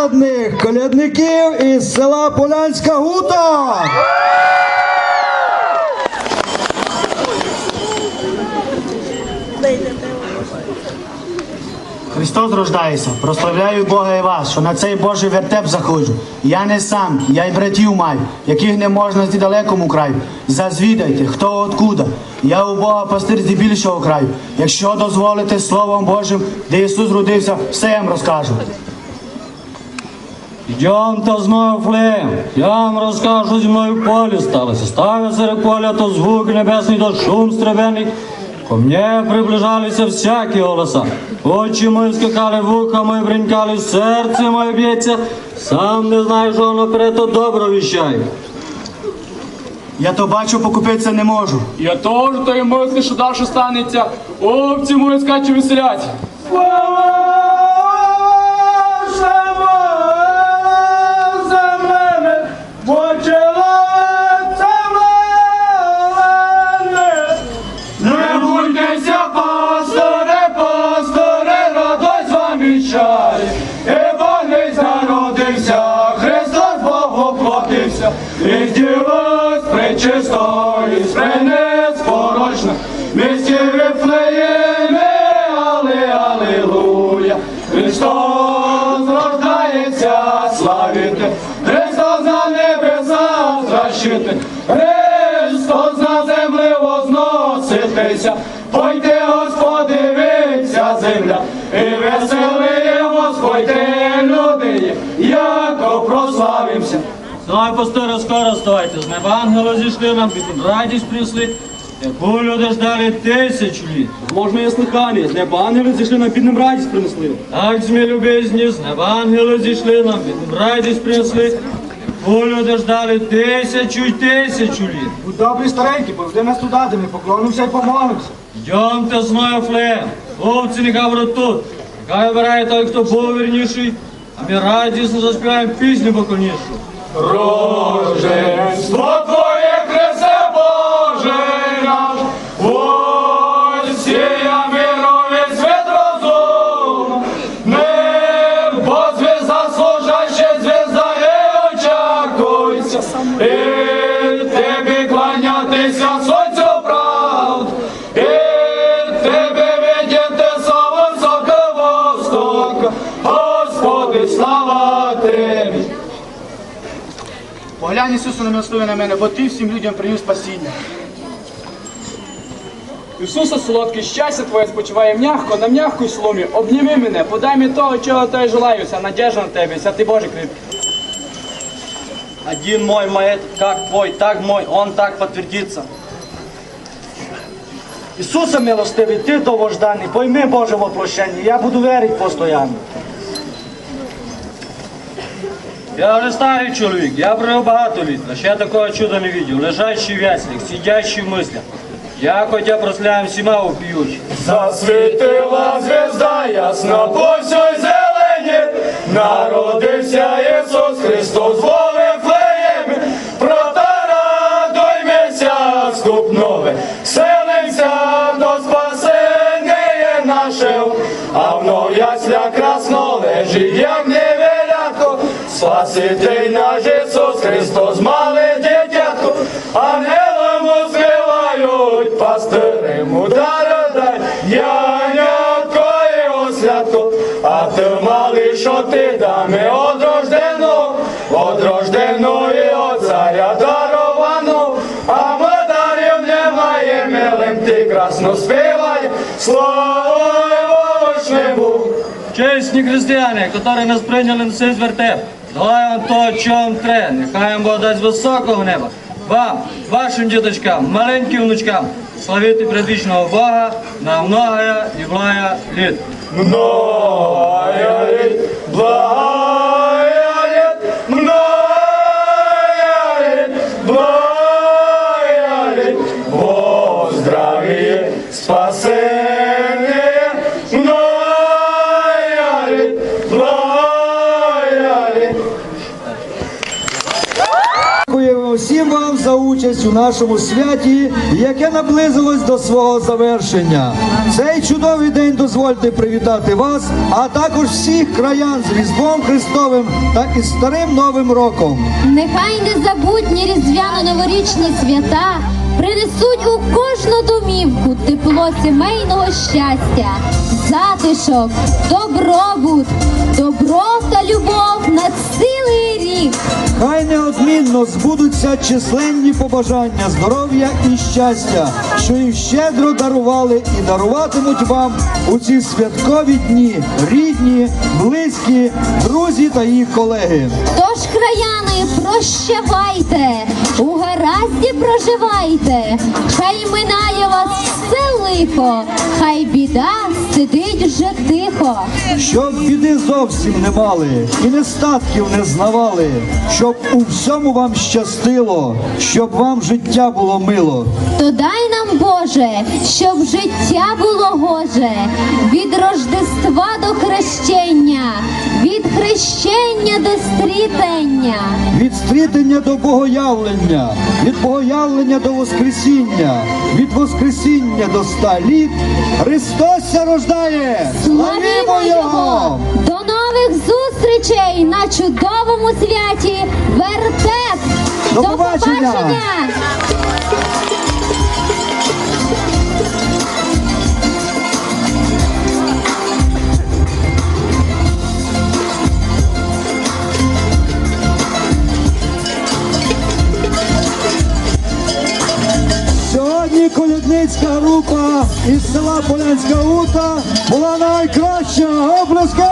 колядних колядників із села Полянська Гута. Христос рождається, прославляю Бога і вас, що на цей Божий вертеп заходжу. Я не сам, я й братів маю, яких не можна знайти далекому краю. Зазвідайте, хто откуда. Я у Бога пастир з більшого краю. Якщо дозволите Словом Божим, де Ісус родився, все я вам розкажу. Йдемте з мною в Флеєм, я вам розкажу зі мною полі сталося. Серед поля, то звук небесний, то шум стребений. Ко мне приближалися всякі голоса. Очі мої скакали, вуха мої бринькали, серце моє б'ється. Сам не знаю, що воно перед то добро віщає. Я то бачу, покупитися не можу. Я теж то й мислю, що далі станеться. Овці мої скачу веселять. Не І дівець пречистої, спринець порочна. Місті Вифлеємі, але, алілуя. Христос рождається, славіте. Христос на небесах зращити. Христос на землі возноситися. Пойте, Господи, виться земля, і веселимо, спойте, люди, яко прославимся. Знай, пастире, скоро стойте, з неба ангели зійшли нам, під радість прийшли, яку люди ждали тисячу літ. Можна є слухання, з неба ангели зійшли на бідним радість принесли. Так, змі любезні, з неба ангели зійшли нам, під радість принесли, яку люди ждали тисячу й тисячу літ. Будь добрі старенькі, поведи нас туди, де ми поклонимося і помолимося. Йдемте з мною флеєм, овці нехай будуть тут. Нехай обирає той, хто був вірніший, а ми радісно заспіваємо пісню поконішу. Рождество Твоє, Поглянь, Ісусу, не милостивий на мене, бо ти всім людям приніс спасіння. Ісусе, солодке щастя Твоє спочиває м'ягко на м'ягкій соломі. Обніми мене, подай мені того, чого то я желаюся, надежда на тебе, святий Боже кріпкий. Один мой моет, как твой, так мой, он так подтвердится. Ісусе милостивий, ти довожданий, пойми Боже воплощення, я буду вірити постійно. Я вже старий чоловік, я прожив багато літ, ще такого чуда не видів. Лежачий в яслях, сидячий в мислях. Я хотя просляем всіма вопіючи. Засвітила звезда ясна по всій зелені, народився Ісус Христос в Вифлеємі, протарадуймося скупнове, селимся до спасення нашего, а вновь ясля красно лежить, як невелятко, Спаситель наш Ісус Христос, мале дитятко, ангелам співають, пастири мудара дай, янятко і ослятко, а ти малий, що ти даме одрождено, одрождено і от царя даровано, а модарів немає, милим ти красно співай, слава Богу. Чесні християни, які нас прийняли на цей звертеп, давай вам то, що вам треба, нехай вам Бог дасть високого неба. Вам, вашим діточкам, маленьким внучкам, славити предвічного Бога на многое і благое літ. Многое літ, благое участь. у нашому святі, яке наблизилось до свого завершення. Цей чудовий день дозвольте привітати вас, а також всіх краян з Різдвом Христовим та із Старим Новим Роком. Нехай незабутні різдвяно-новорічні свята принесуть у кожну домівку тепло сімейного щастя, затишок, добробут, добро та любов на цілий рік. Хай неодмінно збудуться численні побажання здоров'я і щастя, що їх щедро дарували і даруватимуть вам у ці святкові дні рідні, близькі, друзі та їх колеги. Тож, краяни, прощавайте, у гаразді проживайте, хай минає вас все лихо, хай біда сидить вже тихо. Щоб біди зовсім не мали і нестатків не знавали, щоб у всьому вам щастило, щоб вам життя було мило. То дай нам, Боже, щоб життя було гоже, від Рождества до хрещення, від хрещення до стрітення. Від стрітення до богоявлення, від богоявлення до Воскресіння, від Воскресіння до ста літ Христос ся рождає! Славімо Його! До нових зустрічей на чудовому святі Вертеп! До побачення! Колядницька група із села Полянська Ута була найкраща. Оплески!